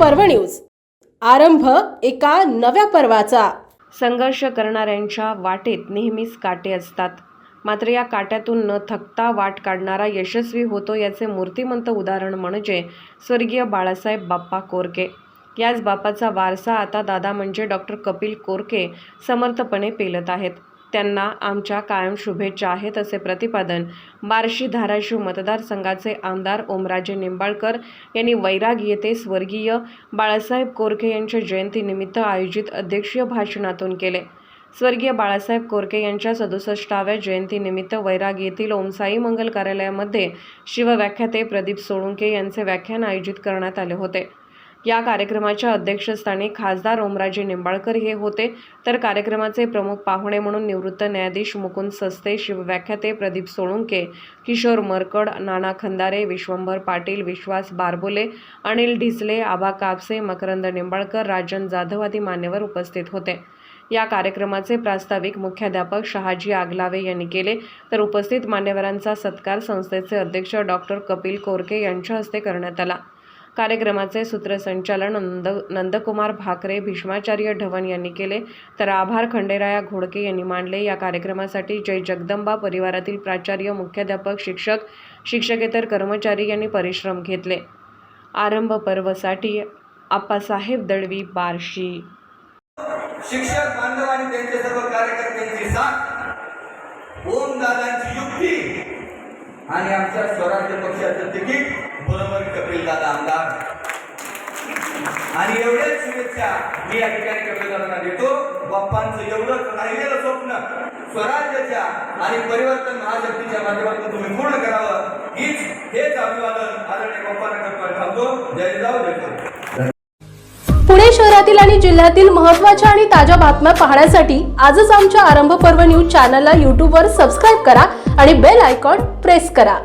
पर्व न्यूज. आरंभ एका नव्या पर्वाचा. संघर्ष करणाऱ्यांच्या वाटेत नेहमीच काटे असतात. मात्र या काट्यातून न थकता वाट काढणारा यशस्वी होतो याचे मूर्तिमंत उदाहरण म्हणजे स्वर्गीय बाळासाहेब बाप्पा कोरके. याच बापाचा वारसा आता दादा म्हणजे डॉक्टर कपिल कोरके समर्थपणे पेलत आहेत. त्यांना आमच्या कायम शुभेच्छा आहेत असे प्रतिपादन बार्शी धाराशिव मतदारसंघाचे आमदार ओमराजे निंबाळकर यांनी वैराग येथे स्वर्गीय बाळासाहेब कोरके यांच्या जयंतीनिमित्त आयोजित अध्यक्षीय भाषणातून केले. स्वर्गीय बाळासाहेब कोरके यांच्या सदुसष्टाव्या जयंतीनिमित्त वैराग येथील ओमसाई मंगल कार्यालयामध्ये शिवव्याख्याते प्रदीप सोळुंके यांचे व्याख्यान आयोजित करण्यात आले होते. या कार्यक्रमाच्या अध्यक्षस्थानी खासदार ओमराजे निंबाळकर हे होते. तर कार्यक्रमाचे प्रमुख पाहुणे म्हणून निवृत्त न्यायाधीश मुकुंद सस्ते शिवव्याख्याते प्रदीप सोळुंके किशोर मरकड नाना खंदारे विश्वंभर पाटील विश्वास बारबोले अनिल ढिसले आबा कापसे मकरंद निंबाळकर राजन जाधव आदी मान्यवर उपस्थित होते. या कार्यक्रमाचे प्रास्ताविक मुख्याध्यापक शहाजी आगलावे यांनी केले. तर उपस्थित मान्यवरांचा सत्कार संस्थेचे अध्यक्ष डॉक्टर कपिल कोरके यांच्या हस्ते करण्यात आला. कार्यक्रमाचे सूत्रसंचालन नंद नंदकुमार भाकरे भीष्माचार्य ढवण यांनी केले. तर आभार खंडेराया घोडके यांनी मांडले. या कार्यक्रमासाठी जय जगदंबा परिवारातील प्राचार्य मुख्याध्यापक शिक्षक शिक्षकेतर कर्मचारी यांनी परिश्रम घेतले. आरंभ पर्वसाठी आप्पासाहेब दळवी बार्शी. शिक्षक बांधव आणि त्यांचे सर्व कार्यकर्त्यांची साथ ओम दादांची युक्ती आणि आमच्या स्वराज्य पक्षाचं तिकीट आणि एवढ्याच शुभेच्छा मी या ठिकाणी कपिल देतो. बाप्पांचं एवढंच राहिलेलं स्वप्न स्वराज्याच्या आणि परिवर्तन महाशक्तीच्या माध्यमातून तुम्ही पूर्ण करावं. हीच हेच अभिवादन आदरणीय बाप्पांना करतो थांबतो. जय जाऊ जय पुणे शहरातील आणि जिल्ह्यातील महत्त्वाच्या आणि ताज्या बातम्या पाहण्यासाठी आजच आमच्या आरंभ पर्व न्यूज चॅनलला यूट्यूबवर सबस्क्राईब करा आणि बेल आयकॉन प्रेस करा.